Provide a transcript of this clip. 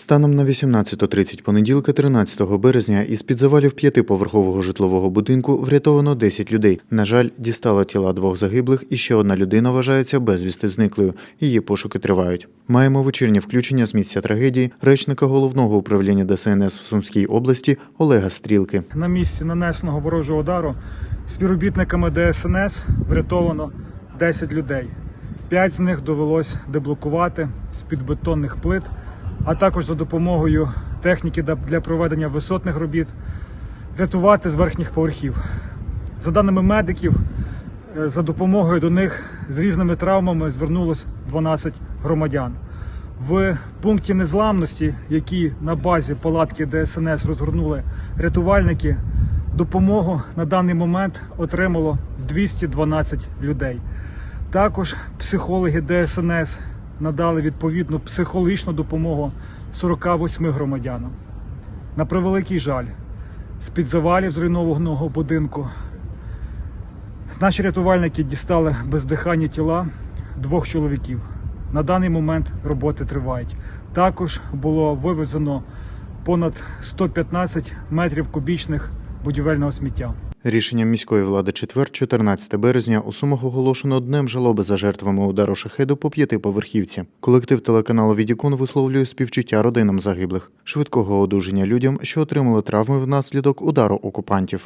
Станом на 18.30 понеділка, 13 березня, із-під завалів п'ятиповерхового житлового будинку врятовано 10 людей. На жаль, дістало тіла двох загиблих, і ще одна людина вважається безвісти зниклою. Її пошуки тривають. Маємо вечірнє включення з місця трагедії речника головного управління ДСНС в Сумській області Олега Стрілки. На місці нанесеного ворожого удару співробітниками ДСНС врятовано 10 людей. П'ять з них довелось деблокувати з під бетонних плит, а також за допомогою техніки для- проведення висотних робіт рятувати з верхніх поверхів. За даними медиків, е, за допомогою до них з різними травмами звернулось 12 громадян. В пункті незламності, які на базі палатки ДСНС розгорнули рятувальники, допомогу на даний момент отримало 212 людей. Також психологи ДСНС надали відповідну психологічну допомогу 48 громадянам. На превеликий жаль, з-під завалів зруйнованого будинку Наші рятувальники дістали бездиханні тіла двох чоловіків. На даний момент роботи тривають. Також було вивезено понад 115 метрів кубічних будівельного сміття. Рішенням міської влади четвер, 14 березня, у Сумах оголошено днем жалоби за жертвами удару шахеду по п'ятиповерхівці. Колектив телеканалу Відікон висловлює співчуття родинам загиблих, швидкого одужання людям, що отримали травми внаслідок удару окупантів.